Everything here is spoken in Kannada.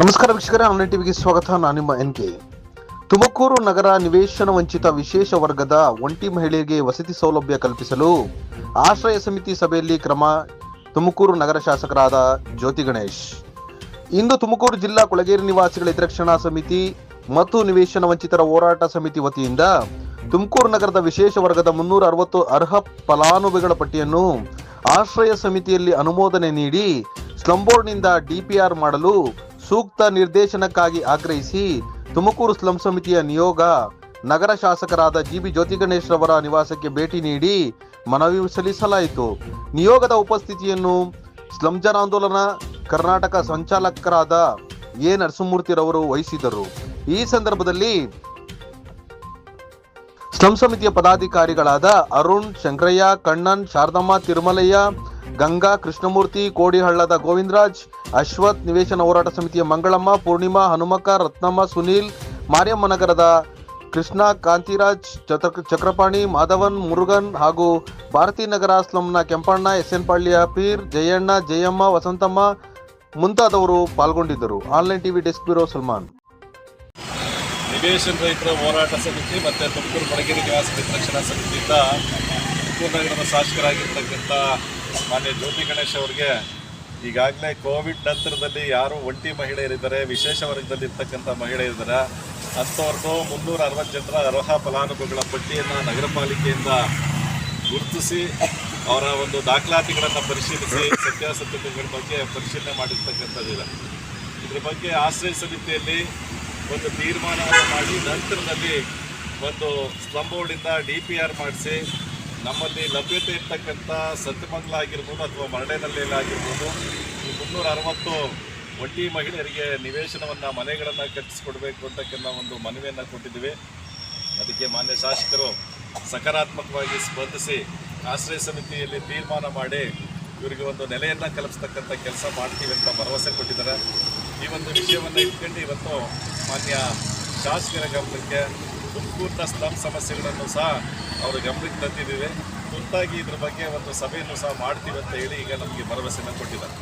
ನಮಸ್ಕಾರ ವೀಕ್ಷಕರೇ, ಆನ್ಲೈನ್ ಟಿವಿಗೆ ಸ್ವಾಗತ. ನಾನು ನಿಮ್ಮ ಎನ್ ಕೆ. ತುಮಕೂರು ನಗರ ನಿವೇಶನ ವಂಚಿತ ವಿಶೇಷ ವರ್ಗದ ಒಂಟಿ ಮಹಿಳೆಯರಿಗೆ ವಸತಿ ಸೌಲಭ್ಯ ಕಲ್ಪಿಸಲು ಆಶ್ರಯ ಸಮಿತಿ ಸಭೆಯಲ್ಲಿ ಕ್ರಮ, ತುಮಕೂರು ನಗರ ಶಾಸಕರಾದ ಜ್ಯೋತಿ ಗಣೇಶ್. ಇಂದು ತುಮಕೂರು ಜಿಲ್ಲಾ ಕೊಳಗೇರಿ ನಿವಾಸಿಗಳ ಹಿತರಕ್ಷಣಾ ಸಮಿತಿ ಮತ್ತು ನಿವೇಶನ ವಂಚಿತರ ಹೋರಾಟ ಸಮಿತಿ ವತಿಯಿಂದ ತುಮಕೂರು ನಗರದ ವಿಶೇಷ ವರ್ಗದ ಮುನ್ನೂರ ಅರವತ್ತು ಅರ್ಹ ಫಲಾನುಭವಿಗಳ ಪಟ್ಟಿಯನ್ನು ಆಶ್ರಯ ಸಮಿತಿಯಲ್ಲಿ ಅನುಮೋದನೆ ನೀಡಿ ಸ್ಲಂಬೋರ್ಡ್ನಿಂದ ಡಿಪಿಆರ್ ಮಾಡಲು ಸೂಕ್ತ ನಿರ್ದೇಶನಕ್ಕಾಗಿ ಆಗ್ರಹಿಸಿ ತುಮಕೂರು ಸ್ಲಂ ಸಮಿತಿಯ ನಿಯೋಗ ನಗರ ಶಾಸಕರಾದ ಜಿಬಿ ಜ್ಯೋತಿ ಗಣೇಶ್ ರವರ ನಿವಾಸಕ್ಕೆ ಭೇಟಿ ನೀಡಿ ಮನವಿ ಸಲ್ಲಿಸಲಾಯಿತು. ನಿಯೋಗದ ಉಪಸ್ಥಿತಿಯನ್ನು ಸ್ಲಂ ಜನಾಂದೋಲನ ಕರ್ನಾಟಕ ಸಂಚಾಲಕರಾದ ಎ ನರಸಿಂಹಮೂರ್ತಿರವರು ವಹಿಸಿದರು. ಈ ಸಂದರ್ಭದಲ್ಲಿ ಸ್ಲಂ ಸಮಿತಿಯ ಪದಾಧಿಕಾರಿಗಳಾದ ಅರುಣ್ ಶಂಕರಯ್ಯ, ಕಣ್ಣನ್, ಶಾರದಮ್ಮ, ತಿರುಮಲಯ್ಯ ಗಂಗಾ ಕೃಷ್ಣಮೂರ್ತಿ ಕೋಡಿಹಳ್ಳದ ಗೋವಿಂದರಾಜ್, ಅಶ್ವಥ್ ನಿವೇಶನ ಹೋರಾಟ ಸಮಿತಿಯ ಮಂಗಳಮ್ಮ, ಪೂರ್ಣಿಮಾ, ಹನುಮಕ್ಕ, ರತ್ನಮ್ಮ, ಸುನೀಲ್, ಮಾರಿಯಮ್ಮ ನಗರದ ಕೃಷ್ಣ, ಕಾಂತಿರಾಜ್ ಚಕ್ರಪಾಣಿ, ಮಾಧವನ್, ಮುರುಗನ್ ಹಾಗೂ ಭಾರತೀನಗರ ಸ್ಲಂನ ಕೆಂಪಣ್ಣ, ಎಸ್ ಎನ್ ಪಾಳ್ಯ ಪೀರ್, ಜಯಣ್ಣ, ಜಯಮ್ಮ, ವಸಂತಮ್ಮ ಮುಂತಾದವರು ಪಾಲ್ಗೊಂಡಿದ್ದರು. Online TV desk bureau Salman. ನಿವೇಶನ ರೈತರ ಹೋರಾಟ ಸಮಿತಿ ಮತ್ತು ತುಮಕೂರು ಬಡಗಿರಿ ನಿವಾಸ ರಕ್ಷಣಾ ಸಮಿತಿಯಿಂದ ತುಮಕೂರು ನಗರದ ಶಾಸಕರಾಗಿರ್ತಕ್ಕಂಥ ಮಾನ್ಯ ಜ್ಯೋತಿ ಗಣೇಶ್ ಅವರಿಗೆ ಈಗಾಗಲೇ ಕೋವಿಡ್ ನಂತರದಲ್ಲಿ ಯಾರು ಒಂಟಿ ಮಹಿಳೆಯರಿದ್ದಾರೆ, ವಿಶೇಷ ವರ್ಗದಲ್ಲಿ ಇರ್ತಕ್ಕಂಥ ಮಹಿಳೆಯರಿದ್ದಾರೆ. ಅಂಥವ್ರದ್ದು ಮುನ್ನೂರ ಅರವತ್ತು ಜನರ ಅರ್ಹ ಫಲಾನುಭವಿಗಳ ಪಟ್ಟಿಯನ್ನು ನಗರ ಪಾಲಿಕೆಯಿಂದ ಗುರುತಿಸಿ ಅವರ ಒಂದು ದಾಖಲಾತಿಗಳನ್ನು ಪರಿಶೀಲಿಸಿ ಸತ್ಯಾಸತ್ಯತೆಗಳ ಬಗ್ಗೆ ಪರಿಶೀಲನೆ ಮಾಡಿರ್ತಕ್ಕಂಥದ್ದಿದೆ ಇದ್ರ ಬಗ್ಗೆ ಆಶ್ರಯ ಸಮಿತಿಯಲ್ಲಿ ಒಂದು ತೀರ್ಮಾನವನ್ನು ಮಾಡಿ ನಂತರದಲ್ಲಿ ಒಂದು ಸ್ಲಮ್ ಬೋರ್ಡಿಂದ ಡಿ ಪಿ ಆರ್ ಮಾಡಿಸಿ ನಮ್ಮಲ್ಲಿ ಲಭ್ಯತೆ ಇರ್ತಕ್ಕಂಥ ಸತ್ಯಮಂಗಲ ಆಗಿರ್ಬೋದು ಅಥವಾ ಮರಳೇನಲ್ಲಿ ಆಗಿರ್ಬೋದು ಈ ಮುನ್ನೂರ ಅರವತ್ತು ಒಟ್ಟಿ ಮಹಿಳೆಯರಿಗೆ ನಿವೇಶನವನ್ನು ಮನೆಗಳನ್ನು ಕಟ್ಟಿಸಿಕೊಡಬೇಕು ಅಂತಕ್ಕಂಥ ಒಂದು ಮನವಿಯನ್ನು ಕೊಟ್ಟಿದ್ದೀವಿ. ಅದಕ್ಕೆ ಮಾನ್ಯ ಶಾಸಕರು ಸಕಾರಾತ್ಮಕವಾಗಿ ಸ್ಪಂದಿಸಿ ಆಶ್ರಯ ಸಮಿತಿಯಲ್ಲಿ ತೀರ್ಮಾನ ಮಾಡಿ ಇವರಿಗೆ ಒಂದು ನೆಲೆಯನ್ನು ಕಲ್ಪಿಸ್ತಕ್ಕಂಥ ಕೆಲಸ ಮಾಡ್ತೀವಿ ಅಂತ ಭರವಸೆ ಕೊಟ್ಟಿದ್ದಾರೆ. ಈ ಒಂದು ವಿಷಯವನ್ನು ಇಟ್ಕೊಂಡು ಇವತ್ತು ಮಾನ್ಯ ಶಾಸಕರ ಗಮನಕ್ಕೆ ತುಮಕೂರಿನ ಸ್ಲಮ್ ಸಮಸ್ಯೆಗಳನ್ನು ಸಹ ಅವರು ಗಮನಕ್ಕೆ ತಂದಿದ್ದೀವಿ. ತುರ್ತಾಗಿ ಇದ್ರ ಬಗ್ಗೆ ಒಂದು ಸಭೆಯನ್ನು ಸಹ ಮಾಡ್ತೀವಿ ಅಂತ ಹೇಳಿ ಈಗ ನಮಗೆ ಭರವಸೆಯನ್ನು ಕೊಟ್ಟಿದ್ದಾರೆ.